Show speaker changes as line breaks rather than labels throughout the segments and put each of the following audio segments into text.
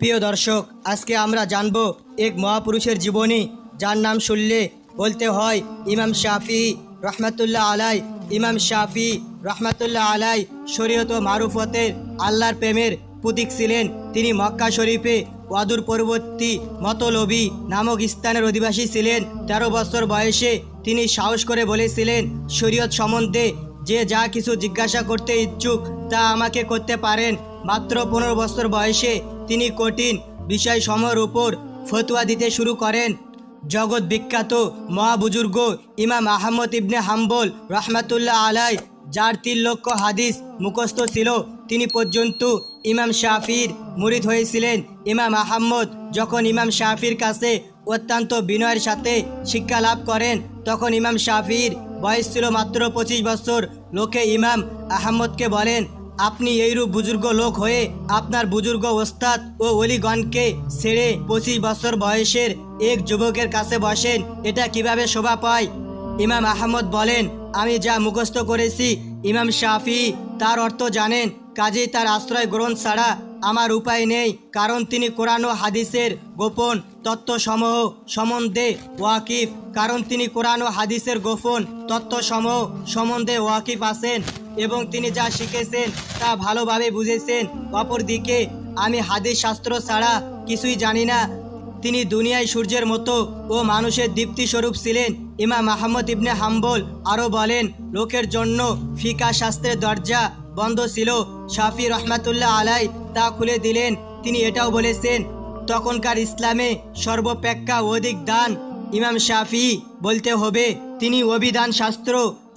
প্রিয় দর্শক, আজকে আমরা জানব এক মহাপুরুষের জীবনী, যার নাম শুনলে বলতে হয় ইমাম শাফি রহমাতুল্লাহ আলাই ইমাম শাফি রহমাতুল্লাহ আলাই শরীয়ত ও মারুফতের আল্লাহর প্রেমের প্রতীক ছিলেন। তিনি মক্কা শরীফে ওয়াদুর পরবর্তী মতলবি নামক স্থানের অধিবাসী ছিলেন। তেরো বছর বয়সে তিনি সাহস করে বলেছিলেন, শরীয়ত সম্বন্ধে যে যা কিছু জিজ্ঞাসা করতে ইচ্ছুক, তা আমাকে করতে পারেন। মাত্র পনেরো বছর বয়সে তিনি কঠিন বিষয়সমূহের উপর ফতুয়া দিতে শুরু করেন। জগৎ বিখ্যাত মহাবুজুর্গ ইমাম আহমদ ইবনে হাম্বল রহমাতুল্লাহ আলাই, যার তিন লক্ষ হাদিস মুখস্থ ছিল, তিনি পর্যন্ত ইমাম শাফির মুরিদ হয়েছিলেন। ইমাম আহম্মদ যখন ইমাম শাফির কাছে অত্যন্ত বিনয়ের সাথে শিক্ষা লাভ করেন, তখন ইমাম শাফির বয়স ছিল মাত্র পঁচিশ বছর। লোকে ইমাম আহম্মদকে বলেন আপনি এইরূপ বুজুর্গ লোক হয়ে আপনার বুজুর্গ ওস্তাদ ও অলিগণকে ছেড়ে পঁচিশ বছর বয়সের এক যুবকের কাছে বসেন, এটা কীভাবে শোভা পায়? ইমাম আহমদ বলেন, আমি যা মুখস্থ করেছি, ইমাম শাফি তার অর্থ জানেন, কাজেই তার আশ্রয় গ্রহণ ছাড়া আমার উপায় নেই, কারণ তিনি কোরআন ও হাদিসের গোপন তত্ত্বসমূহ সম্বন্ধে ওয়াকিফ। কারণ তিনি কোরআন ও হাদিসের গোপন তত্ত্বসমূহ সম্বন্ধে ওয়াকিফ আছেন এবং তিনি যা শিখেছেন তা ভালোভাবে বুঝেছেন। অপরদিকে, আমি হাদিস শাস্ত্র ছাড়া কিছুই জানি না। তিনি দুনিয়ায় সূর্যের মতো ও মানুষের দীপ্তি স্বরূপ ছিলেন। ইমাম আহমদ ইবনে হাম্বল আরও বলেন, লোকের জন্য ফিকা শাস্ত্রের দরজা বন্ধ ছিল। শাফি রহমাতুল্লাহ আলাই তা খুলে দিলেন। তিনি এটাও বলেছেন, তখনকার ইসলামে সর্বপেক্ষা অধিক দান ইমাম শাফি বলতে হবে। তিনি অভিধান শাস্ত্র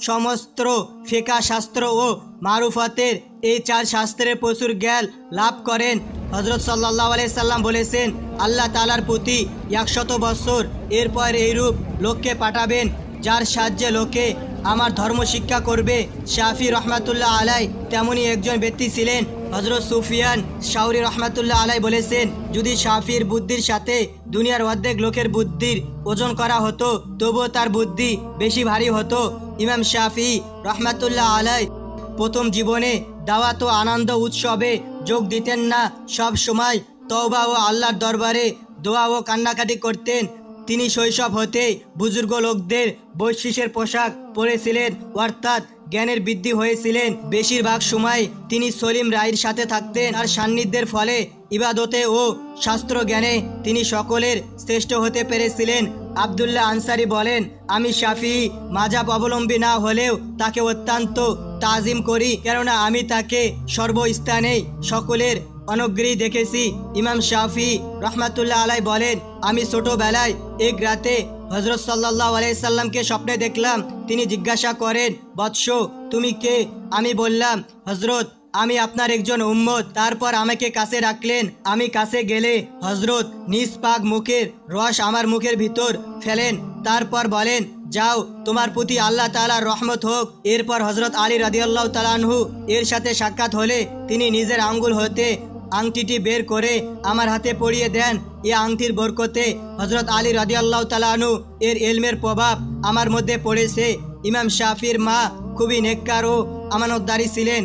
সমস্ত ফেকা শাস্ত্র ও মারুফতের এই চার শাস্ত্রের প্রচুর জ্ঞান লাভ করেন। হজরত সাল্লাহ সাল্লাম বলেছেন, আল্লাহ তালার প্রতি একশত বৎসর এরপর এইরূপ লোককে পাঠাবেন, যার সাহায্যে লোকে আমার ধর্ম শিক্ষা করবে শাফি রহমাতুল্লাহ আলাই। তেমনই একজন ব্যক্তি ছিলেন হজরত সুফিয়ান শাউরি রহমাতুল্লাহ আলাই বলেছেন, যদি শাফির বুদ্ধির সাথে দুনিয়ার অর্ধেক লোকের বুদ্ধির ওজন করা হতো, তবুও তার বুদ্ধি বেশি ভারী হতো। ইমাম শাফি রহমাতুল্লাহ আলাই প্রথম জীবনে দাওয়াত ও আনন্দ উৎসবে যোগ দিতেন না। সব সময় তওবা ও আল্লাহর দরবারে দোয়া ও কান্নাকাটি করতেন। তিনি শৈশব হতেই বুজুর্গ লোকদের বৈশিষের পোশাক পরেছিলেন, অর্থাৎ জ্ঞানের বৃদ্ধি হয়েছিলেন। বেশিরভাগ সময় তিনি সলিম রায়ের সাথে থাকতেন আর সান্নিধ্যের ফলে ইবাদতে ও শাস্ত্র জ্ঞানে তিনি সকলের শ্রেষ্ঠ হতে পেরেছিলেন। আবদুল্লাহ আনসারি বলেন, আমি শাফি মাজাব অবলম্বী না হলেও তাকে অত্যন্ত তাজিম করি, কেননা আমি তাকে সর্বস্থানেই সকলের অনগ্রহী দেখেছি। ইমাম শাফি রহমাতুল্লাহ আলাই বলেন, আমি ছোটবেলায় এক রাতে হজরত সাল্লাহ আলাইসাল্লামকে স্বপ্নে দেখলাম। তিনি জিজ্ঞাসা করেন, বৎস, তুমি কে? আমি বললাম হজরত আমি আপনার একজন উম্মত। তারপর আমাকে কাছে রাখলেন। আমি কাছে গেলে হজরত নিজ পাক মুখের রস আমার মুখের ভিতর ফেলেন। তারপর বলেন, যাও, তোমার প্রতি আল্লাহ তালার রহমত হোক। এরপর হজরত আলী রাদিয়াল্লাহ তালানহু এর সাথে সাক্ষাৎ হলে তিনি নিজের আঙ্গুল হতে আংটিটি বের করে আমার হাতে পড়িয়ে দেন। এ আংটির বরকতে হজরত আলী রাদিয়াল্লাহ তালানু এর এলমের প্রভাব আমার মধ্যে পড়েছে। ইমাম শাফির মা খুবই নেককার ও আমানতদারি ছিলেন।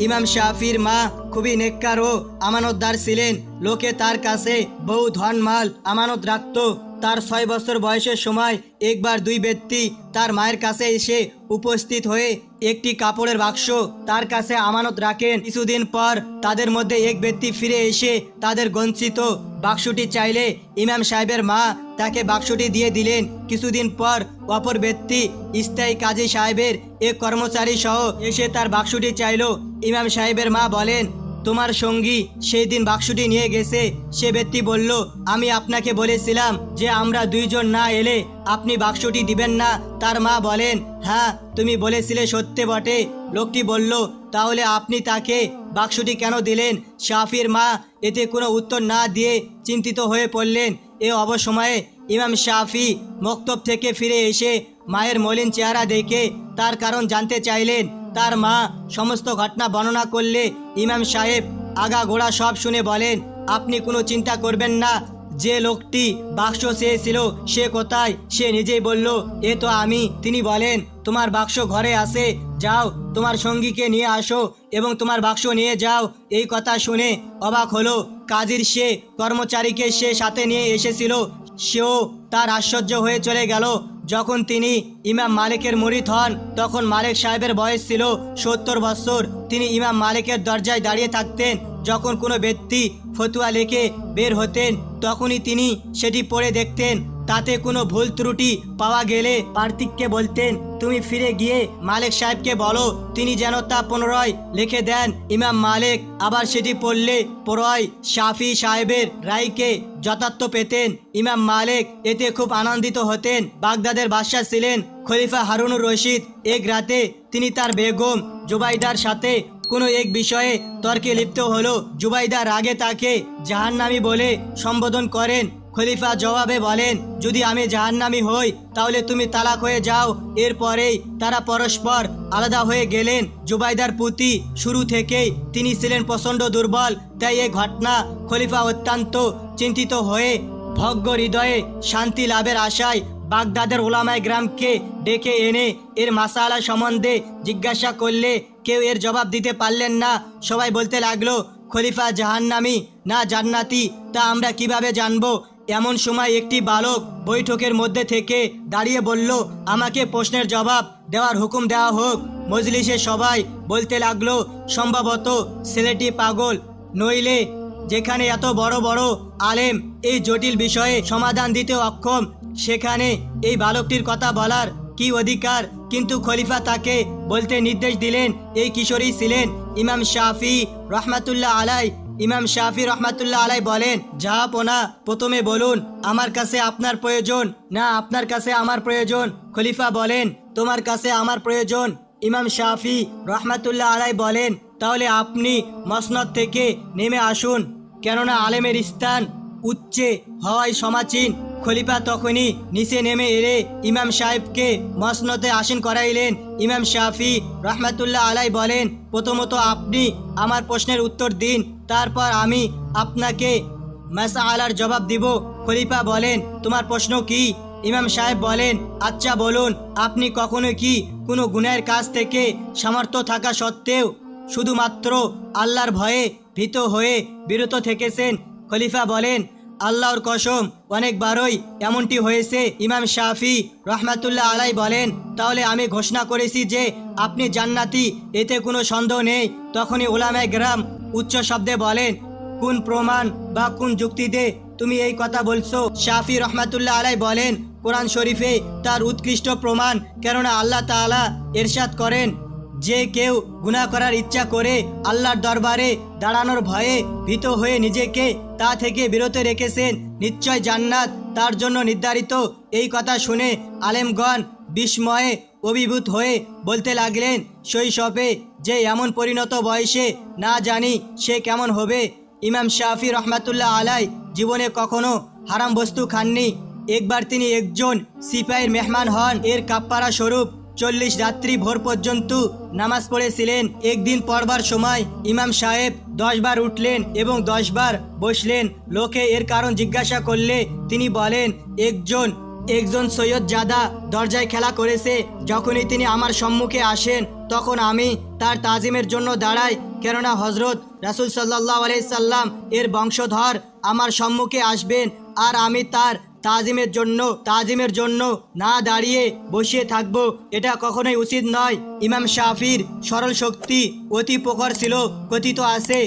ইমাম শাফির মা খুবই নেককার ও আমানতদার ছিলেন। লোকে তার কাছে বহু ধন মাল আমানত রাখত। তার ছয় বছর বয়সের সময় একবার দুই ব্যক্তি তার মায়ের কাছে এসে উপস্থিত হয়ে একটি কাপড়ের বাক্স তার কাছে আমানত রাখেন। কিছুদিন পর তাদের মধ্যে এক ব্যক্তি ফিরে এসে তাদের গঞ্চিত বাক্সটি চাইলে ইমাম সাহেবের মা তাকে বাক্সটি দিয়ে দিলেন। কিছুদিন পর অপর ব্যক্তি স্থায়ী কাজী সাহেবের এক কর্মচারী সহ এসে তার বাক্সটি চাইল। ইমাম সাহেবের মা বলেন তোমার সঙ্গী সেই দিন বাক্সটি নিয়ে গেছে। সে ব্যক্তি বলল, আমি আপনাকে বলেছিলাম যে আমরা দুইজন না এলে আপনি বাক্সটি দিবেন না। তার মা বলেন হ্যাঁ তুমি বলেছিলে সত্যি বটে। লোকটি বলল, তাহলে আপনি তাকে বাক্সটি কেন দিলেন? শাফির মা এতে কোনো উত্তর না দিয়ে চিন্তিত হয়ে পড়লেন। এ অবসময়ে ইমাম শাফি মক্তব থেকে ফিরে এসে মায়ের মলিন চেহারা দেখে তার কারণ জানতে চাইলেন। তার মা সমস্ত ঘটনা বর্ণনা করলে ইমাম সাহেব আগা ঘোড়া সব শুনে বলেন, আপনি কোনো চিন্তা করবেন না, যে লোকটি বাক্স চেয়েছিল সে কোথায়? সে নিজেই বলল, এ তো আমি। তিনি বলেন, তোমার বাক্স ঘরে আসে যাও, তোমার সঙ্গীকে নিয়ে আসো এবং তোমার বাক্স নিয়ে যাও। এই কথা শুনে অবাক হলো, কাজীর সে কর্মচারীকে সে সাথে নিয়ে এসেছিল, সেও তার আশ্চর্য হয়ে চলে গেল। যখন তিনি ইমাম মালিকের মরিত হন, তখন মালিক সাহেবের বয়স ছিল সত্তর বছর তিনি ইমাম মালিকের দরজায় দাঁড়িয়ে থাকতেন। যখন কোনো ব্যক্তি ফতুয়া লেখে বের হতেন, তখনই তিনি সেটি পড়ে দেখতেন। তাতে কোনো ভুল ত্রুটি পাওয়া গেলে পার্থিককে বলতেন, তুমি ফিরে গিয়ে মালিক সাহেবকে বলো, তিনি যেন তা পুনরায় লিখে দেন। ইমাম মালিক আবার সেটি পড়লে পরয় শাফি সাহেবের রায়কে যথার্থ পেতেন। ইমাম মালিক এতে খুব আনন্দিত হতেন। বাগদাদের বাদশাহ ছিলেন খলিফা হারুনুর রশিদ। এক রাতে তিনি তার বেগম জুবাইদার সাথে কোনো এক বিষয়ে তর্কে লিপ্ত হলো। জুবাইদা রাগে তাকে জাহান্নামি বলে সম্বোধন করেন। খলিফা জবাবে বলেন, যদি আমি জাহান্নামি হই, তাহলে তুমি তালাক হয়ে যাও। এরপরেই তারা পরস্পর আলাদা হয়ে গেলেন। জুবাইদার পুতি শুরু থেকেই তিনি ছিলেন প্রচণ্ড দুর্বল। তাই এই ঘটনা খলিফা অত্যন্ত চিন্তিত হয়ে ভগ্য হৃদয়ে শান্তি লাভের আশায় বাগদাদের ওলামায় গ্রামকে ডেকে এনে এর মাসালা সম্বন্ধে জিজ্ঞাসা করলে কেউ এর জবাব দিতে পারলেন না। সবাই বলতে লাগল, খলিফা জাহান্নামি না জান্নাতি, তা আমরা কীভাবে জানব? এমন সময় একটি বালক বৈঠকের মধ্যে থেকে দাঁড়িয়ে বলল, আমাকে প্রশ্নের জবাব দেওয়ার হুকুম দেওয়া হোক। মজলিসে সবাই বলতে লাগল, সম্ভবত ছেলেটি পাগল। নইলে যেখানে এত বড় বড় আলেম এই জটিল বিষয়ে সমাধান দিতে অক্ষম, সেখানে এই বালকটির কথা বলার কি অধিকার? কিন্তু খলিফা তাকে বলতে নির্দেশ দিলেন, এই কিশোরী ছিলেন ইমাম শাফি রহমাতুল্লাহ আলাই ইমাম শাফি রহমাতুল্লাহ আলাই বলেন জাহাপনা প্রথমে বলুন, আমার কাছে আপনার প্রয়োজন, না আপনার কাছে আমার প্রয়োজন। খলিফা বলেন, তোমার কাছে আমার প্রয়োজন। ইমাম শাফি রহমাতুল্লাহ আলাই বলেন, তাহলে আপনি মসনদ থেকে নেমে আসুন, কেননা আলেমের স্থান উচ্চে হওয়ায় সমাচীন। খলিফা তখনই নিচে নেমে এলে ইমাম সাহেবকে মসনতে আসীন করাইলেন। ইমাম শাফি রহমাতুল্লাহ আলাই বলেন, প্রথমত আপনি আমার প্রশ্নের উত্তর দিন, তারপর আমি আপনাকে মাসা আলার জবাব দিব। খলিফা বলেন, তোমার প্রশ্ন কি? ইমাম সাহেব বলেন আচ্ছা বলুন, আপনি কখনো কি কোনো গুণের কাজ থেকে সামর্থ্য থাকা সত্ত্বেও শুধুমাত্র আল্লাহর ভয়ে ভীত হয়ে বিরত থেকেছেন? খলিফা বলেন আল্লাহর কসম, অনেকবারই এমনটি হয়েছে। ইমাম শাফি রহমাতুল্লাহ আলাই বলেন, তাহলে আমি ঘোষণা করেছি যে আপনি জান্নাতি, এতে কোনো সন্দেহ নেই। তখনই ওলামায় গ্রাম উচ্চ শব্দে বলেন, কোন প্রমাণ বা কোন যুক্তিতে তুমি এই কথা বলছো? শাফি রহমাতুল্লাহ আলাই বলেন, কোরআন শরীফে তার উৎকৃষ্ট প্রমাণ, কেননা আল্লাহ তাআলা এরশাদ করেন। যে কেউ গুনাহ করার ইচ্ছা করে আল্লাহর দরবারে দাঁড়ানোর ভয়ে ভীত হয়ে নিজেকে তা থেকে বিরত রেখেছেন, নিশ্চয় জান্নাত তার জন্য নির্ধারিত। এই কথা শুনে আলেমগণ বিস্ময়ে অভিভূত হয়ে বলতে লাগলেন, শৈশবে যে এমন পরিণত বয়সে না জানি সে কেমন হবে। ইমাম শাফি রহমাতুল্লাহ আলাই জীবনে কখনো হারাম বস্তু খাননি। একবার তিনি একজন সিপাহীর মেহমান হন। এর কাপ্পারা স্বরূপ চল্লিশ রাত্রি ভোর পর্যন্ত নামাজ পড়েছিলেন। একদিন পড়বার সময় ইমাম সাহেব দশবার উঠলেন এবং দশবার বসলেন। লোকে এর কারণ জিজ্ঞাসা করলে তিনি বলেন, একজন একজন সৈয়দ জাদা দরজায় খেলা করেছে, যখনই তিনি আমার সম্মুখে আসেন, তখন আমি তার তাজিমের জন্য দাঁড়াই। কেননা হজরত রাসুল সাল্লাহ আলাইসাল্লাম এর বংশধর আমার সম্মুখে আসবেন আর আমি তার তাজিমের জন্য তাজিমের জন্য না দাঁড়িয়ে বসিয়ে থাকব, এটা কখনোই উচিত নয়। ইমাম শাফির সরল শক্তি অতি প্রখর ছিল, কথিত আছে।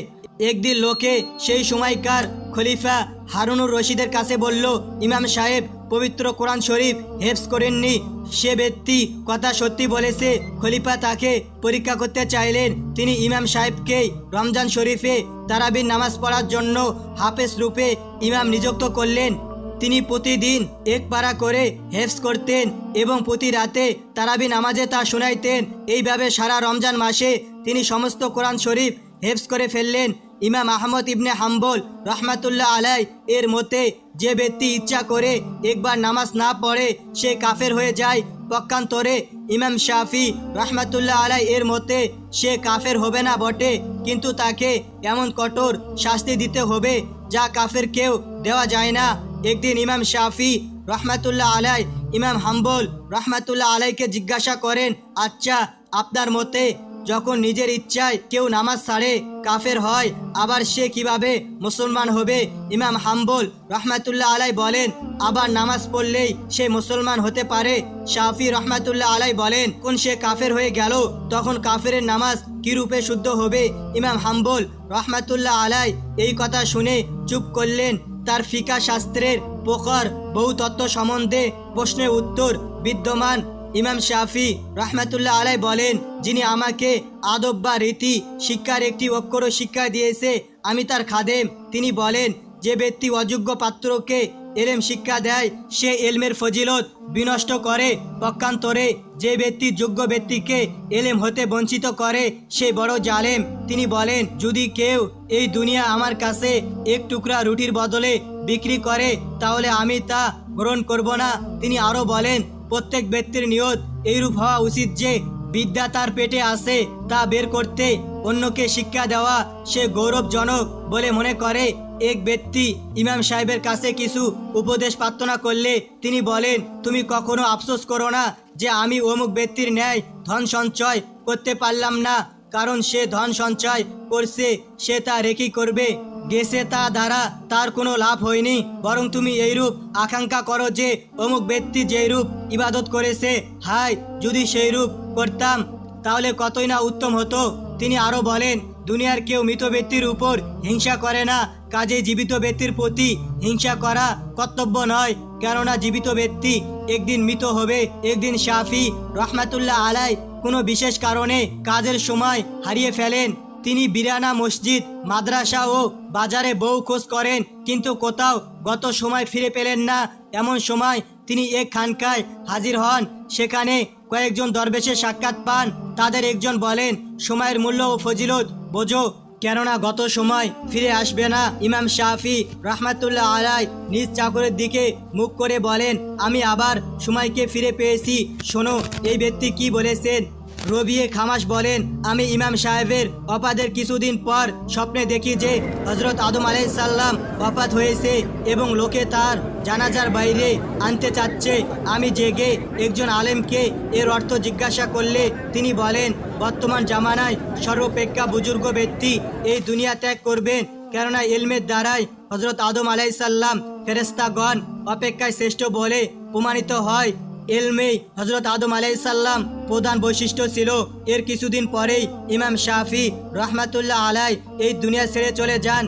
একদিন লোকে সেই সময়কার খলিফা হারুনুর রশিদের কাছে বলল, ইমাম সাহেব, পবিত্র কোরআন শরীফ হেফস করেননি। সে ব্যক্তি কথা সত্যি বলেছে, খলিফা তাকে পরীক্ষা করতে চাইলেন। তিনি ইমাম সাহেবকে রমজান শরীফে তারাবির নামাজ পড়ার জন্য হাফেজ রূপে ইমাম নিযুক্ত করলেন। তিনি প্রতিদিন এক পারা করে হেফস করতেন এবং প্রতি রাতে তারাবি নামাজে তা শোনাইতেন। এইভাবে সারা রমজান মাসে তিনি সমস্ত কোরআন শরীফ হেফস করে ফেললেন। ইমাম আহমদ ইবনে হাম্বল রহমাতুল্লাহ আলাই এর মতে, যে ব্যক্তি ইচ্ছা করে একবার নামাজ না পড়ে, সে কাফের হয়ে যায়। পক্ষান্তরে ইমাম শাফি রহমাতুল্লাহ আলাই এর মতে, সে কাফের হবে না বটে, কিন্তু তাকে এমন কঠোর শাস্তি দিতে হবে যা কাফের কেউ দেওয়া যায় না। একদিন ইমাম শাফি রহমাতুল্লাহ আলাই ইমাম হাম্বল রহমাতুল্লাহ আলাইকে জিজ্ঞাসা করেন আচ্ছা আপনার মতে যখন নিজের ইচ্ছায় কেউ নামাজ ছাড়ে, কাফের হয়, আবার সে কীভাবে মুসলমান হবে? ইমাম হাম্বল রহমাতুল্লাহ আলাই বলেন, আবার নামাজ পড়লেই সে মুসলমান হতে পারে। শাফি রহমাতুল্লাহ আলাই বলেন, কোন সে কাফের হয়ে গেল, তখন কাফেরের নামাজ কি রূপে শুদ্ধ হবে? ইমাম হাম্বল রহমাতুল্লাহ আলাই এই কথা শুনে চুপ করলেন। তার ফিকা শাস্ত্রের প্রখর বহু তত্ত্ব সম্বন্ধে প্রশ্নের উত্তর বিদ্যমান ইমাম শাফি রহমাতুল্লাহ আলাই বলেন, যিনি আমাকে আদব বা রীতি, শিক্ষার একটি অক্ষর শিক্ষা দিয়েছে, আমি তার খাদেম। তিনি বলেন, যে ব্যক্তি অযোগ্য পাত্রকে এলেম শিক্ষা দেয়, সে এলমের ফজিলত বিনষ্ট করে পক্ষান্তরে। যে ব্যক্তি যোগ্য ব্যক্তিকে এলেম হতে বঞ্চিত করে, সে বড় জালেম। তিনি বলেন, যদি কেউ এই দুনিয়া আমার কাছে এক টুকরা রুটির বদলে বিক্রি করে, তাহলে আমি তা গ্রহণ করব না। তিনি আরও বলেন প্রত্যেক ব্যক্তির নিয়ত এইরূপ হওয়া উচিত যে বিদ্যা তার পেটে আসে তা বের করতে অন্যকে শিক্ষা দেওয়া সে গৌরবজনক বলে মনে করে। এক ব্যক্তি ইমাম সাহেবের কাছে কিছু উপদেশ প্রার্থনা করলে তিনি বলেন, তুমি কখনো আফসোস করো না যে আমি অমুক ব্যক্তির ন্যায় ধন সঞ্চয় করতে পারলাম না, কারণ সে ধন সঞ্চয় করছে, সে তা রেখি করবে। গেছে তা দ্বারা তার কোনো লাভ হয়নি। বরং তুমি এইরূপ আকাঙ্ক্ষা করো যে, অমুক ব্যক্তি যেই রূপ ইবাদত করেছে, হায়, যদি সেই রূপ করতাম, তাহলে কতই না উত্তম হতো। তিনি আরও বলেন, দুনিয়ার কেউ মৃত ব্যক্তির উপর হিংসা করে না, কাজে জীবিত ব্যক্তির প্রতি হিংসা করা কর্তব্য নয়। কেননা জীবিত ব্যক্তি একদিন মৃত হবে, একদিন শাফি রহমাতুল্লাহ আলাই কোনো বিশেষ কারণে কাজের সময় হারিয়ে ফেলেন। তিনি বিরানা মসজিদ, মাদ্রাসা ও বাজারে বউ খোঁজ করেন, কিন্তু কোথাও গত সময় ফিরে পেলেন না। এমন সময় তিনি এক খানকায় হাজির হন, সেখানে কয়েকজন দরবেশের সাক্ষাৎ পান। তাদের একজন বলেন, সময়ের মূল্য ও ফজিলত, বোঝো, কেননা গত সময় ফিরে আসবে না। ইমাম শাফি রহমাতুল্লাহ আলাই নিজ চাকরের দিকে মুখ করে বলেন, আমি আবার সময়কে ফিরে পেয়েছি। শোনো, এই ব্যক্তি কি বলেছেন? রবিয়ে খামাস বলেন, আমি ইমাম সাহেবের অপাদের কিছুদিন পর স্বপ্নে দেখি যে হজরত আদম আলাইসাল্লাম অপাত হয়েছে এবং লোকে তার জানাজার বাইরে আনতে চাচ্ছে। আমি জেগে একজন আলেমকে এর অর্থ জিজ্ঞাসা করলে তিনি বলেন, বর্তমান জামানায় সর্বাপেক্ষা বুজুর্গ ব্যক্তি এই দুনিয়া ত্যাগ করবেন। কেননা এলমের দ্বারাই হজরত আদম আলাইসাল্লাম ফেরেস্তাগণ অপেক্ষায় শ্রেষ্ঠ বলে প্রমাণিত হয়। এলমেই হজরত আদম আলাইসাল্লাম প্রধান বৈশিষ্ট্য ছিল, এর কিছুদিন পরেই ইমাম শাফি রহমাতুল্লাহ আলাই এই দুনিয়া ছেড়ে চলে যান।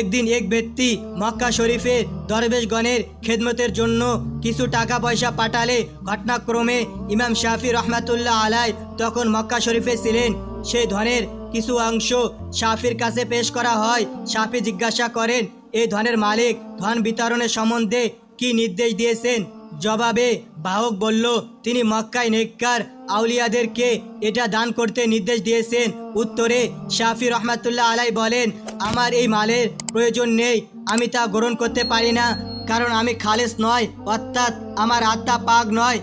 একদিন এক ব্যক্তি মক্কা শরীফে দরবেশগণের খেদমতের জন্য কিছু টাকা পয়সা পাঠালে ঘটনাক্রমে ইমাম শাফি রহমাতুল্লাহ আলাই তখন মক্কা শরীফে ছিলেন। সেই ধনের কিছু অংশ শাফির কাছে পেশ করা হয়। শাফি জিজ্ঞাসা করেন এই ধনের মালিক, ধন বিতরণের সম্বন্ধে কি নির্দেশ দিয়েছেন? জবাবে বাহক বলল, তিনি মক্কায় নেককার। আউলিয়াদেরকে এটা দান করতে নির্দেশ দিয়েছেন। উত্তরে শাফি রহমাতুল্লাহ আলাই বলেন, আমার এই মালের প্রয়োজন নেই। আমি তা গ্রহণ করতে পারি না। কারণ আমি খালেস নয়, অর্থাৎ আমার আত্মা পাক নয়।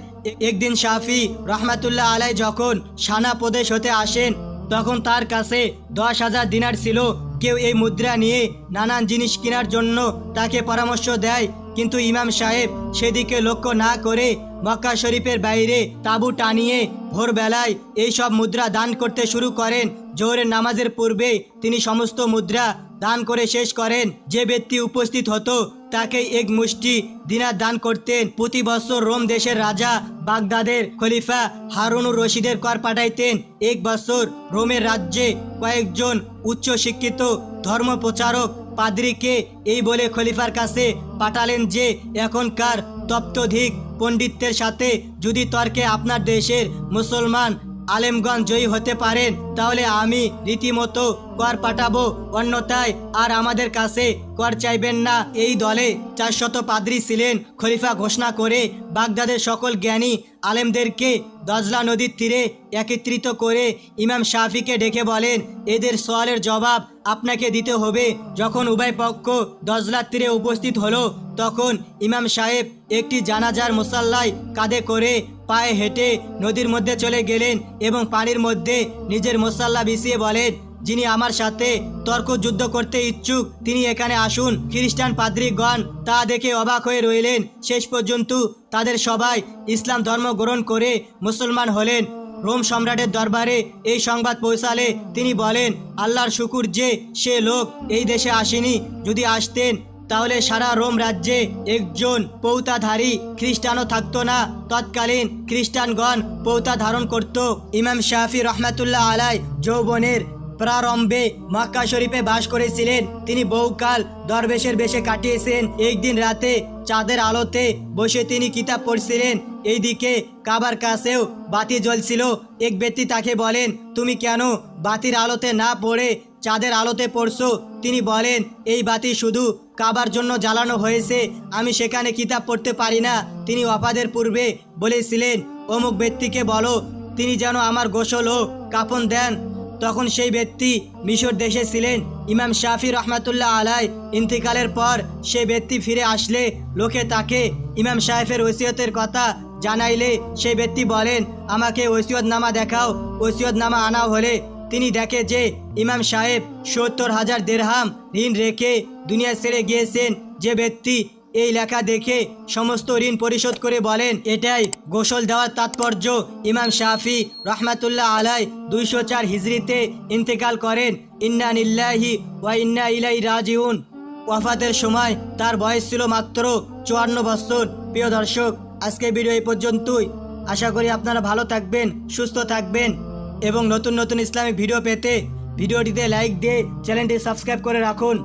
একদিন শাফি রহমাতুল্লাহ আলাই যখন সানা প্রদেশ হতে আসেন, তখন তার কাছে দশ হাজার দিনার ছিল। কেউ এই মুদ্রা নিয়ে নানান জিনিস কেনার জন্য তাকে পরামর্শ দেয়। কিন্তু ইমাম সাহেব সেদিকে লক্ষ্য না করে মক্কা শরীফের বাইরে তাঁবু টানিয়ে ভোরবেলায় এই সব মুদ্রা দান করতে শুরু করেন। জোহরের নামাজের পূর্বে তিনি সমস্ত মুদ্রা দান করে শেষ করেন। যে ব্যক্তি উপস্থিত হতো তাকে এক মুষ্টি দিনার দান করতেন। প্রতি বছর রোম দেশের রাজা বাগদাদের খলিফা হারুনুর রশিদের কর পাঠাইতেন। এক বছর রোমের রাজ্যে কয়েকজন উচ্চ শিক্ষিত ধর্ম প্রচারক পাদ্রিকে এই বলে খলিফার কাছে পাঠালেন যে, এখনকার তপ্তধিক পণ্ডিতদের সাথে যদি তর্কে আপনার দেশের মুসলমান আলেমগঞ্জ জয়ী হতে পারেন, তাহলে আমি রীতিমতো কর পাঠাবো। অন্যথায় আর আমাদের কাছে কর চাইবেন না। এই দলে চারশত পাদ্রী ছিলেন, খলিফা ঘোষণা করে বাগদাদের সকল জ্ঞানী আলেমদেরকে দজলা নদীর তীরে একত্রিত করে ইমাম শাফিকে ডেকে বলেন, এদের সওয়ালের জবাব আপনাকে দিতে হবে। যখন উভয় পক্ষ দজলার তীরে উপস্থিত হলো, তখন ইমাম সাহেব একটি জানাজার মুসাল্লায় কাঁধে করে পায়ে হেঁটে নদীর মধ্যে চলে গেলেন এবং পানির মধ্যে নিজের মোসাল্লা বিছিয়ে বলেন, যিনি আমার সাথে তর্ক যুদ্ধ করতে ইচ্ছুক, তিনি এখানে আসুন। খ্রিস্টান পাদ্রিকগণ তা দেখে অবাক হয়ে রইলেন। শেষ পর্যন্ত তাদের সবাই ইসলাম ধর্ম গ্রহণ করে মুসলমান হলেন। রোম সম্রাটের দরবারে এই সংবাদ পৌঁছালে তিনি বলেন, আল্লাহর শুকুর যে সে লোক এই দেশে আসেনি। যদি আসতেন তাহলে সারা রোম রাজ্যে একজন পৌতাধারী খ্রিস্টানও থাকতো না। তৎকালীন খ্রিস্টানগণ পৌতা ধারণ করত। ইমাম শাফি রহমাতুল্লাহ আলাই যৌবনের প্রারম্ভে মক্কা শরীফে বাস করেছিলেন। তিনি বহুকাল দরবেশের বেশে কাটিয়েছেন। একদিন রাতে চাঁদের আলোতে বসে তিনি কিতাব পড়ছিলেন। এইদিকে কাবার কাছেও বাতি জ্বলছিল। এক ব্যক্তি তাকে বলেন, তুমি কেন বাতির আলোতে না পড়ে চাঁদের আলোতে পড়ছো। তিনি বলেন, এই বাতি শুধু কাবার জন্য জ্বালানো হয়েছে। আমি সেখানে কিতাব পড়তে পারি না। তিনি অপাদের পূর্বে বলেছিলেন, অমুক ব্যক্তিকে বলো, তিনি যেন আমার গোসল ও কাপন দেন। তখন সেই ব্যক্তি মিশর দেশে ছিলেন। ইমাম শাফি রহমাতুল্লাহ আলাই ইন্তিকালের পর সেই ব্যক্তি ফিরে আসলে, লোকে তাকে ইমাম সাহেবের ওসিয়তের কথা জানাইলে। সেই ব্যক্তি বলেন, আমাকে ওসিয়ত নামা দেখাও ওসিয়ত নামা আনা হলে তিনি দেখে যে ইমাম সাহেব সত্তর হাজার দেড়হাম ঋণ রেখে দুনিয়া ছেড়ে গিয়েছেন, যে ব্যক্তি এই লেখা দেখে সমস্ত ঋণ পরিশোধ করে বলেন, এটাই গোসল দেওয়ার তাৎপর্য। ইমাম শাফি রহমাতুল্লাহ আলাই দুইশো চার হিজড়িতে ইন্তেকাল করেন, ইন্না নিল্লাহি ওয়া ইন্না ইলাই রাজিউন। ওয়াফাতের সময় তার বয়স ছিল মাত্র চুয়ান্ন বছর। প্রিয় দর্শক আজকে ভিডিও এই পর্যন্তই। আশা করি আপনারা ভালো থাকবেন, সুস্থ থাকবেন। এবং নতুন নতুন ইসলামিক ভিডিও পেতে ভিডিওটিতে লাইক দিয়ে চ্যানেলটি সাবস্ক্রাইব করে রাখুন।